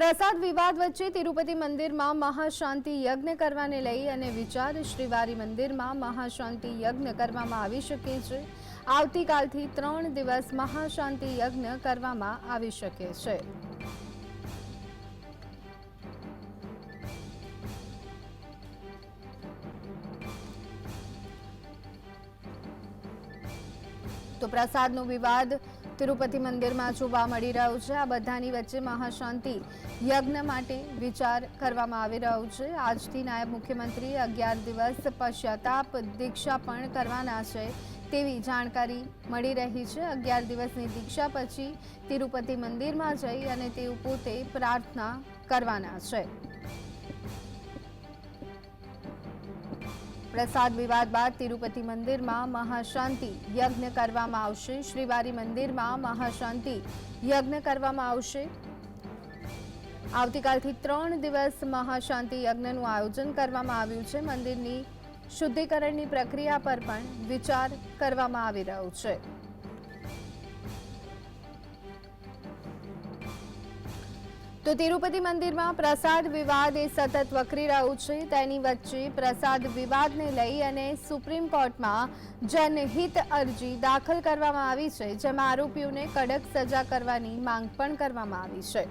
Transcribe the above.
પ્રસાદ વિવાદ વચ્ચે તિરુપતિ મંદિરમાં મહાશાંતિ યજ્ઞ કરવાને લઈ અને વિચાર શ્રીવારી મંદિરમાં મહાશાંતિ યજ્ઞ કરવામાં આવી શકે છે. આવતીકાલથી ત્રણ દિવસ મહાશાંતિ યજ્ઞ કરવામાં આવી શકે છે. તો પ્રસાદનો વિવાદ તિરુપતિ મંદિરમાં જોવા મળી રહ્યો છે. આ બધાની વચ્ચે મહાશાંતિ યજ્ઞ માટે વિચાર કરવામાં આવી રહ્યો છે. આજથી નાયબ મુખ્યમંત્રી અગિયાર દિવસ પશ્ચાતાપ દીક્ષા પણ કરવાના છે તેવી જાણકારી મળી રહી છે. અગિયાર દિવસની દીક્ષા પછી તિરુપતિ મંદિરમાં જઈ અને તેઓ પોતે પ્રાર્થના કરવાના છે. પ્રસાદ વિવાદ બાદ તિરુપતિ મંદિરમાં મહાશાંતિ યજ્ઞ કરવામાં આવશે. શ્રીવારી મંદિરમાં મહાશાંતિ યજ્ઞ કરવામાં આવશે. આવતીકાલથી ત્રણ દિવસ મહાશાંતિ યજ્ઞનું આયોજન કરવામાં આવ્યું છે. મંદિરની શુદ્ધિકરણની પ્રક્રિયા પર પણ વિચાર કરવામાં આવી રહ્યો છે. તો તિરુપતિ મંદિરમાં પ્રસાદ વિવાદ એ સતત વકરી રહ્યું છે. તેની વચ્ચે પ્રસાદ વિવાદને લઈ અને સુપ્રીમ કોર્ટમાં જનહિત અરજી દાખલ કરવામાં આવી છે, જેમાં આરોપીઓને કડક સજા કરવાની માંગ પણ કરવામાં આવી છે.